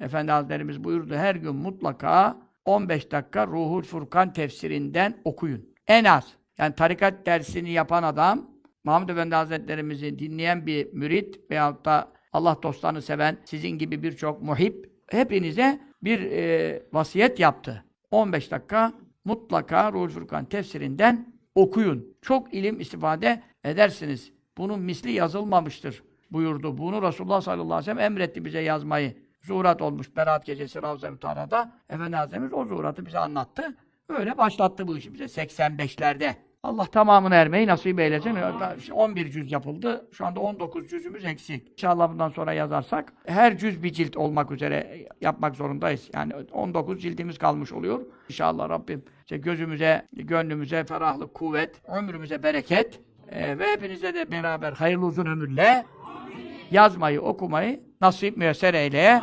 Efendi Hazretlerimiz buyurdu her gün mutlaka 15 dakika Ruhul Furkan tefsirinden okuyun. En az. Yani tarikat dersini yapan adam, Mahmud Efendi Hazretlerimizi dinleyen bir mürit veyahut da Allah dostlarını seven sizin gibi birçok muhip hepinize bir e, vasiyet yaptı. 15 dakika mutlaka Ruhul Furkan tefsirinden okuyun. Çok ilim istifade edersiniz. Bunun misli yazılmamıştır buyurdu. Bunu Resulullah sallallahu aleyhi ve sellem emretti bize yazmayı. Zuhurat olmuş Berat gecesi Ravza-i Mutahara'da. Efendi Hazretimiz o zuhuratı bize anlattı. Öyle başlattı bu işi bize 85'lerde. Allah tamamını ermeyi nasip eylesin. 11 cüz yapıldı. Şu anda 19 cüzümüz eksik. İnşallah bundan sonra yazarsak her cüz bir cilt olmak üzere yapmak zorundayız. Yani 19 cildimiz kalmış oluyor. İnşallah Rabbim işte gözümüze, gönlümüze ferahlık, kuvvet, ömrümüze bereket e, ve hepinize de beraber hayırlı uzun ömürle yazmayı, okumayı nasip müyesser eyleye.